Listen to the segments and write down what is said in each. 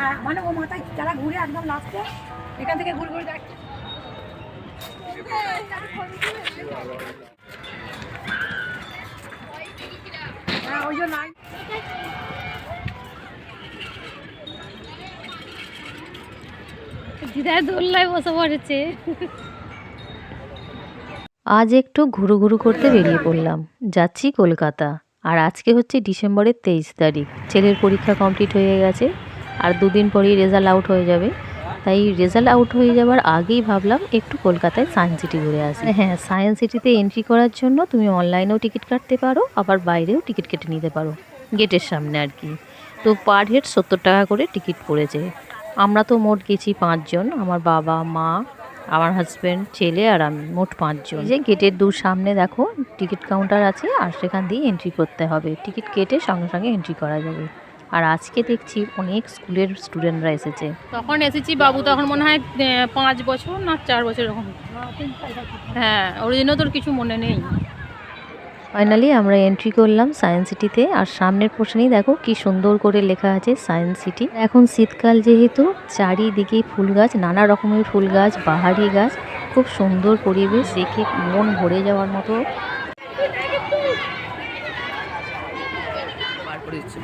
হ্যাঁ মানে ও মাথায় যারা ঘুরে একদম লাস্টে এখান থেকে ঘুরে ঘুরে যাচ্ছে হ্যাঁ ওই জন্য দিদার দোল্লায় বসে পড়েছে। আজ একটু ঘুরু ঘুরু করতে বেরিয়ে পড়লাম। যাচ্ছি কলকাতা। আর আজকে হচ্ছে ডিসেম্বরের তেইশ তারিখ। ছেলের পরীক্ষা কমপ্লিট হয়ে গেছে। আর দুদিন পরেই রেজাল্ট আউট হয়ে যাবে। তাই রেজাল্ট আউট হয়ে যাওয়ার আগেই ভাবলাম একটু কলকাতায় সায়েন্স সিটি ঘুরে আসি। হ্যাঁ সায়েন্স সিটিতে এন্ট্রি করার জন্য তুমি অনলাইনেও টিকিট কাটতে পারো আবার বাইরেও টিকিট কেটে নিতে পারো। গেটের সামনে আর কি। তো পার হেড সত্তর টাকা করে টিকিট পড়েছে। আমরা তো মোট গেছি পাঁচজন আমার বাবা মা আমার হাজব্যান্ড ছেলে আর আমি মোট পাঁচজন। এই যে গেটের দূর সামনে দেখো টিকিট কাউন্টার আছে আর সেখান দিয়ে এন্ট্রি করতে হবে। টিকিট কেটে সঙ্গে সঙ্গে এন্ট্রি করা যাবে। আর আজকে দেখছি অনেক স্কুলের স্টুডেন্টরা এসেছে। তখন এসেছি বাবু তখন মনে হয় পাঁচ বছর না চার বছর এরকম। হ্যাঁ ওর জন্য তোর কিছু মনে নেই। ফাইনালি আমরা এন্ট্রি করলাম সায়েন্স সিটিতে আর সামনের পোর্শনেই দেখো কি সুন্দর করে লেখা আছে সায়েন্স সিটি এখন শীতকাল যেহেতু চারিদিকে ফুল গাছ নানা রকমের ফুল গাছ বাহারি গাছ খুব সুন্দর পরিবেশ দেখে মন ভরে যাওয়ার মতো।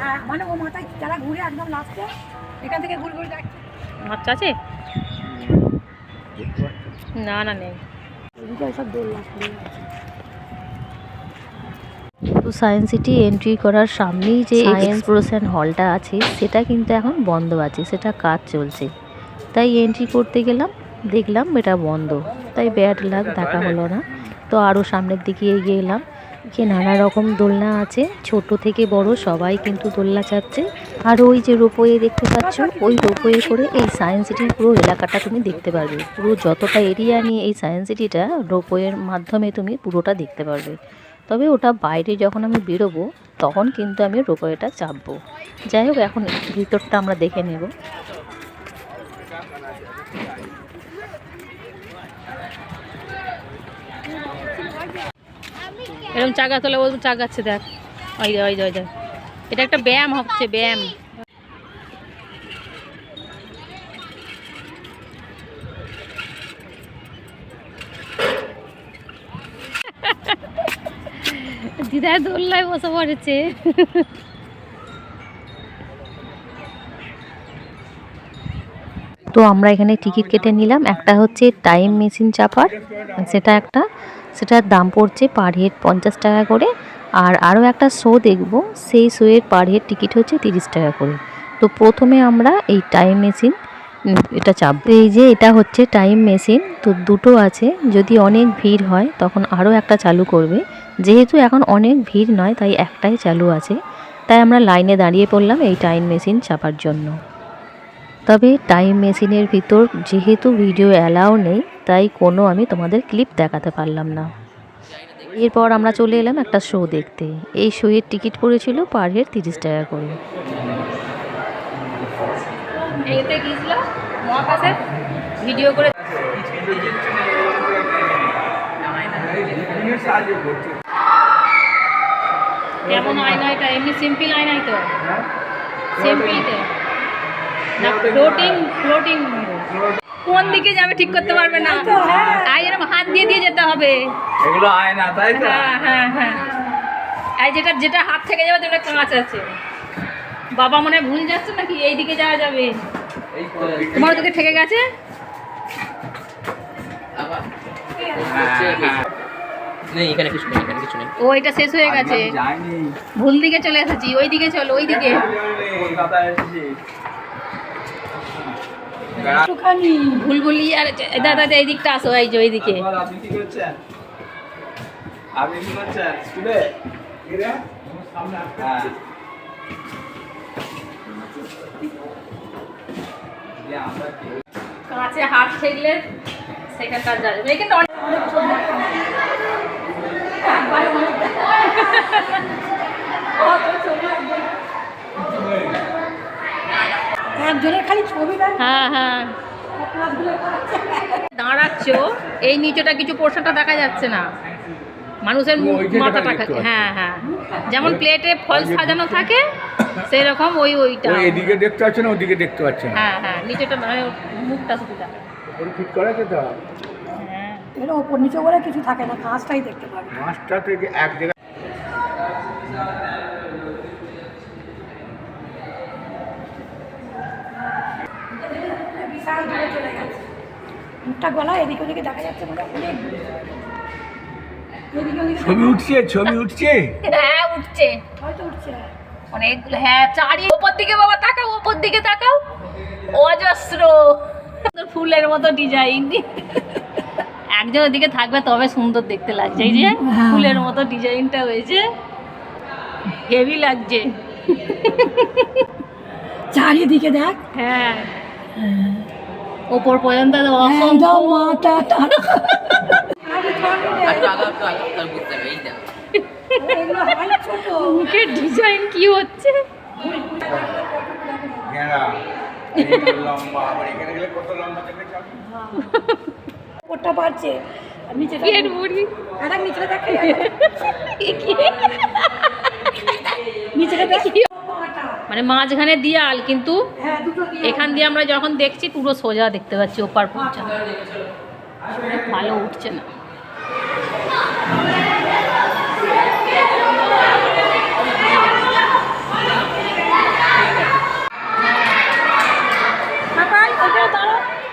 হ্যাঁ মানে ও মাথায় যারা ঘুরে একদম লাস্টে এখান থেকে ঘুরে ঘুরে যাচ্ছে। আচ্ছা আছে? না না নেই। সব তো সায়েন্স সিটি এন্ট্রি করার সামনেই যে এক্সপ্লোশন হলটা আছে সেটা কিন্তু এখন বন্ধ আছে সেটা কাজ চলছে। তাই এন্ট্রি করতে গেলাম দেখলাম এটা বন্ধ। তাই ব্যাড লাগ দেখা হলো না। তো আরও সামনের দিকে এগিয়ে এলাম। যে নানা রকম দোলনা আছে, ছোট থেকে বড় সবাই কিন্তু দোলনা চাচ্ছে। আর ওই যে রোপওয়ে দেখতে পাচ্ছ, ওই রোপওয়ে করে এই সায়েন্স সিটির পুরো এলাকাটা তুমি দেখতে পারবে। পুরো যতটা এরিয়া নিয়ে এই সায়েন্স সিটিটা রোপওয়ের মাধ্যমে তুমি পুরোটা দেখতে পারবে। তবে ওটা বাইরে যখন আমি বেরোবো, তখন কিন্তু আমি রোপওয়েটা চাপবো। যাই হোক, এখন ভিতরটা আমরা দেখে নেব। এরকম চাগা তোলে ও চাগাচ্ছে দেখ। ওই ওই ওই যে। এটা একটা ব্যায়াম হচ্ছে, ব্যায়াম। দিদার দোল্লায় বসে পড়েছে। তো আমরা এখানে টিকিট কেটে নিলাম। একটা হচ্ছে টাইম মেশিন চাপার সেটা একটা সেটার দাম পড়ছে পার হেড পঞ্চাশ টাকা করে। আর আরও একটা শো দেখব, সেই শোয়ের পার হেড টিকিট হচ্ছে তিরিশ টাকা করে। তো প্রথমে আমরা এই টাইম মেশিন এটা চাপ এই যে এটা হচ্ছে টাইম মেশিন তো দুটো আছে। যদি অনেক ভিড় হয়, তখন আরও একটা চালু করবে। যেহেতু এখন অনেক ভিড় নয়, তাই একটাই চালু আছে। তাই আমরা লাইনে দাঁড়িয়ে পড়লাম এই টাইম মেশিন চাপার জন্য। তবে টাইম মেশিনের ভিতর যেহেতু ভিডিও অ্যালাও নেই, তাই কোনো আমি তোমাদের ক্লিপ দেখাতে পারলাম না। এরপর আমরা চলে এলাম একটা শো দেখতে। এই শোয়ের টিকিট পড়েছিল পার হেড তিরিশ টাকা করে। কেমন আয়না এটা এমনি সিম্পল আয়নাই তো। সিম্পল না ফ্লোটিং ফ্লোটিং কোন দিকে যাবে ঠিক করতে পারবে না। আর এরকম হাত দিয়ে দিয়ে যেতে হবে। এগুলো আয়না তাই তো? হ্যাঁ হ্যাঁ হ্যাঁ। এই যেটা যেটা হাত থেকে যাবে যেটা কাঁচ আছে। বাবা মনে ভুল যাচ্ছে নাকি? এই দিকে যাওয়া যাবে। তোমার ওদিকে ঠেকে গেছে? হ্যাঁ, হ্যাঁ। নেই এখানে কিছু নেই এখানে কিছু নেই। ও এটা শেষ হয়ে গেছে। ভুল দিকে চলে এসেছি ওই দিকে চলো ওই দিকে। ভুল ভুলি আর দাদা এই দিকটা আসো এই যে ওই দিকে এবার আপনি কি করছেন? আপনি কি করছেন? স্কুলে? হ্যাঁ। দিয়ে আমরা কি কাছে হাত ঠেকলে সেখানটা যাবে এখানটা অনেক একজনের খালি ছবি হ্যাঁ হ্যাঁ। দাঁড়াচ্ছ এই নিচেটা কিছু পোর্শনটা দেখা যাচ্ছে না। মানুষের মাথাটা। হ্যাঁ হ্যাঁ। যেমন প্লেটে ফল সাজানো থাকে সেই রকম ওই ওইটা। এদিকে দেখতে পাচ্ছে না ওদিকে দেখতে পাচ্ছে না? হ্যাঁ হ্যাঁ নিচেটা মানে মুখটা শুধু দেখা। করা হ্যাঁ। ওপর নিচে করে কিছু থাকে না কাঁচটাই দেখতে পাবে। মাছটা থেকে এক জায়গায় বিশাল দূরে চলে গেছে মুখটা গলা এদিকে ওদিকে দেখা যাচ্ছে মানে অনেক ছবি উঠছে ছবি উঠছে। হ্যাঁ উঠছে। হয়তো উঠছে। অনেকগুলো হ্যাঁ চারি ওপর দিকে বাবা তাকাও ওপর দিকে তাকাও। অজস্র। ফুলের মতো ডিজাইন একজন ওদিকে থাকবে তবে সুন্দর দেখতে লাগছে। এই যে ফুলের মতো ডিজাইনটা হয়েছে। হেভি লাগছে। চারিদিকে দেখ। হ্যাঁ। ওপর পর্যন্ত একদম মাথা মুখের ডিজাইন কি হচ্ছে? ওটা পারছে মুড়ি? দেখে দেখি মানে মাঝখানে দিয়াল কিন্তু হ্যাঁ এখান দিয়ে আমরা যখন দেখছি পুরো সোজা দেখতে পাচ্ছি ওপার পর্যন্ত ভালো উঠছে না।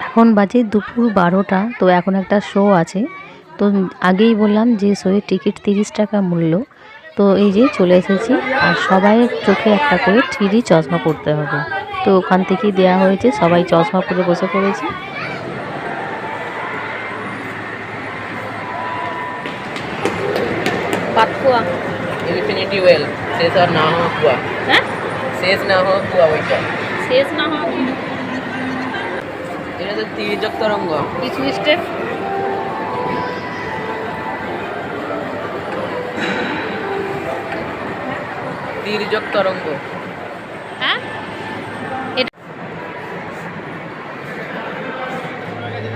এখন বাজে দুপুর বারোটা তো এখন একটা শো আছে। তো আগেই বললাম যে শোয়ের টিকিট তিরিশ টাকা মূল্য। তো এই যে চলে এসেছি। আর সবাই চোখে একটা করে থ্রি চশমা পড়তে হবে। তো ওখান থেকেই দেওয়া হয়েছে সবাই চশমা পরে বসে পড়েছে। পাতকুয়া ইনফিনিটি ওয়েল শেষ আর না হওয়া কুয়া। হ্যাঁ? শেষ না হওয়া কুয়া ওইটা। শেষ না হওয়া এটা তো তির্যক তরঙ্গ কিছু স্টেপ তির্যক তরঙ্গ। হ্যাঁ? এটা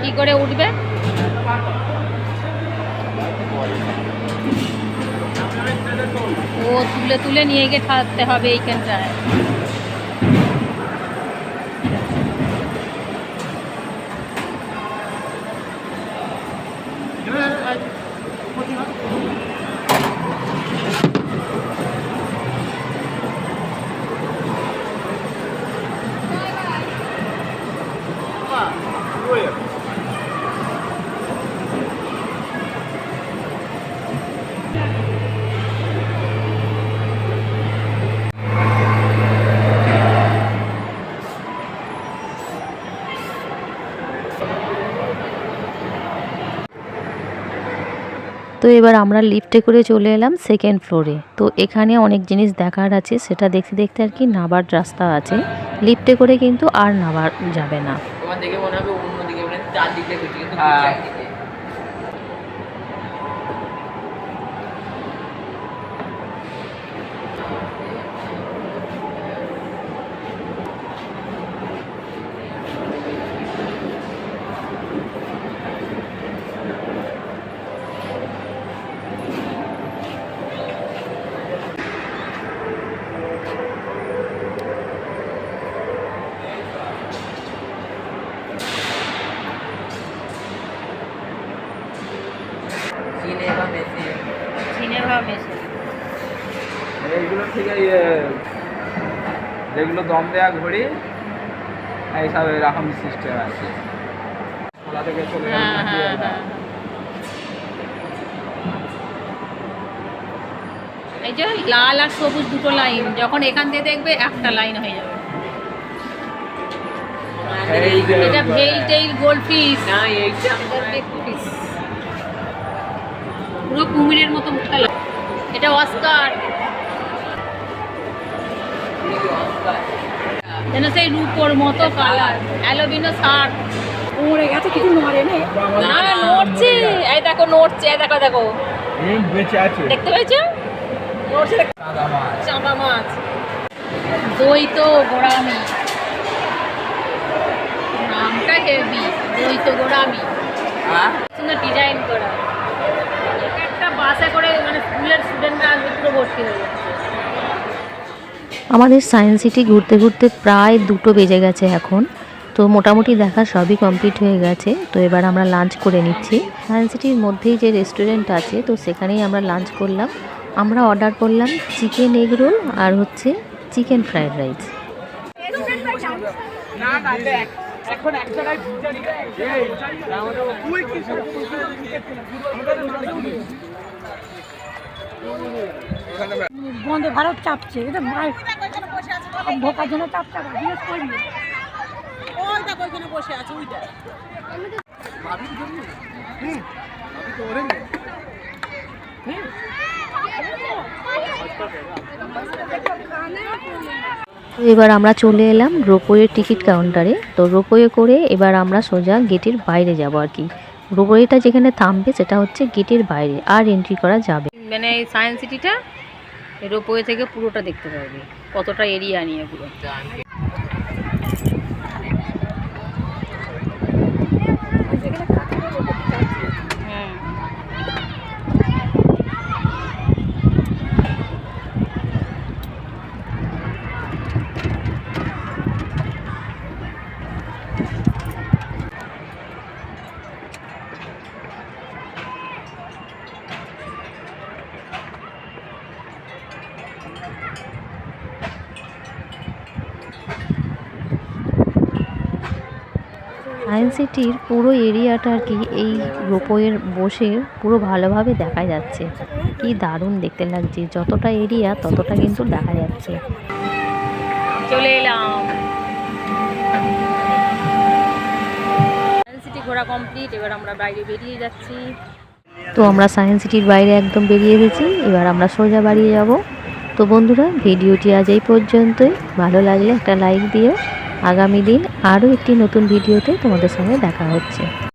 কি করে উঠবে? ও তুলে তুলে নিয়ে গিয়ে থাকতে হবে এইখানটায়। তো এবার আমরা লিফটে করে চলে এলাম সেকেন্ড ফ্লোরে তো এখানে অনেক জিনিস দেখার আছে সেটা দেখতে দেখতে আর কি নাবার রাস্তা আছে। লিফটে করে কিন্তু আর নাবার যাবে না। তোমার দেখে মনে হবে অন্যদিকে মানে কিন্তু দম দেওয়া ঘড়ি এইসব এরকম সিস্টেম আছে। ওলা থেকে চলে গেল হ্যাঁ হ্যাঁ এই যে লাল আর সবুজ দুটো লাইন যখন এখান দিয়ে দেখবে একটা লাইন হয়ে যাবে। এটা ভেল টেইল গোল্ড ফিশ না এইটা পুরো কুমিরের মতো মুখটা এটা অস্কার। যেন সেই রূপোর মতো কালার অ্যালোবিনো শার্ট। উমরে গেছে কিছু নড়ে নে। না না নড়ছে। এই দেখো নড়ছে এই দেখো দেখো। বেঁচে আছে। দেখতে পেয়েছ? নড়ছে চাঁদা মাছ। দই তো গোড়ামি। নামটা হেভি। দই তো গোড়ামি। হ্যাঁ সুন্দর ডিজাইন করা। একটা বাসে করে পুরো ভর্তি হয়ে যাচ্ছে। আমাদের সায়েন্স সিটি ঘুরতে ঘুরতে প্রায় দুটো বেজে গেছে এখন। তো মোটামুটি দেখা সবই কমপ্লিট হয়ে গেছে। তো এবার আমরা লাঞ্চ করে নিচ্ছি। সায়েন্স সিটির মধ্যেই যে রেস্টুরেন্ট আছে, তো সেখানেই আমরা লাঞ্চ করলাম। আমরা অর্ডার করলাম চিকেন এগ রোল আর হচ্ছে chicken fried rice Vande Bharat চাপছে। এটা ঢোকার জন্য চাপটা জিজ্ঞেস করবি? তো এবার আমরা চলে এলাম রোপওয়ের টিকিট কাউন্টারে। তো রোপওয়ে করে এবার আমরা সোজা গেটের বাইরে যাব আর কি। রোপওয়েটা যেখানে থামবে সেটা হচ্ছে গেটের বাইরে আর এন্ট্রি করা যাবে। মানে সায়েন্স সিটিটা রোপওয়ে থেকে পুরোটা দেখতে পারবি। কতটা এরিয়া নিয়ে পুরো। সায়েন্স সিটির পুরো এরিয়াটা আর কি এই রোপওয়ের বসে পুরো ভালোভাবে দেখা যাচ্ছে। কি দারুণ দেখতে লাগছে। যতটা এরিয়া ততটা কিন্তু দেখা যাচ্ছে। চলে এলাম। সায়েন্স সিটি ঘোরা কমপ্লিট এবার আমরা বাইরে বেরিয়ে যাচ্ছি। তো আমরা সায়েন্স সিটির বাইরে একদম বেরিয়ে গেছি এবার আমরা সোজা বাড়িয়ে যাব। তো বন্ধুরা, ভিডিওটি আজ এই পর্যন্তই। ভালো লাগলে একটা লাইক দিও। আগামী দিন আরও একটি নতুন ভিডিওতে তোমাদের সঙ্গে দেখা হচ্ছে।